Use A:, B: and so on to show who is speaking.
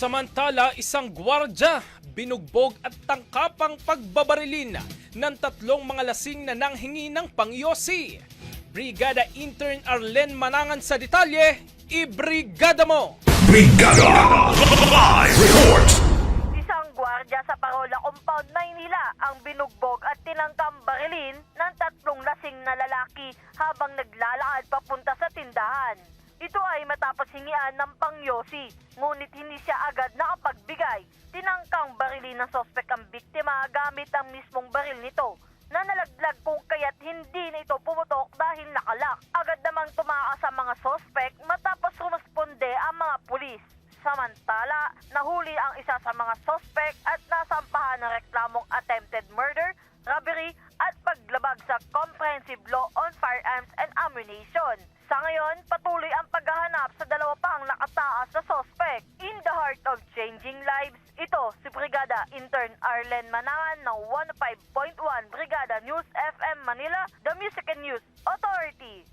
A: Samantala, isang gwardya binugbog at tangkapang pagbabarilin ng tatlong mga lasing na nanghingi ng pangyosi. Brigada Intern Arlen Manangan sa detalye, ibrigada mo!
B: Brigada! Live report!
C: Isang gwardya sa Parola Compound, Maynila ang binugbog at tinangkang barilin ng tatlong lasing na lalaki habang naglalakad papunta sa tindahan. Ito ay matapos hingian ng pangyosi, ngunit hindi siya agad nakapagbigay. Tinangkang barilin ng sospek ang biktima gamit ang mismong baril nito na nalaglag kung kaya't hindi na ito pumutok dahil nakalak. Agad namang tumakas ang mga sospek matapos rumusponde ang mga pulis. Samantala, nahuli ang isa sa mga sospek at nasampahan ng reklamong attempted murder, paglabag sa Comprehensive Law on Firearms and Ammunition. Sa ngayon, patuloy ang paghahanap sa dalawa pang nakataas na sospek. In the heart of changing lives, ito si Brigada Intern Arlen Manangan ng 105.1 Brigada News FM Manila, the Music and News Authority.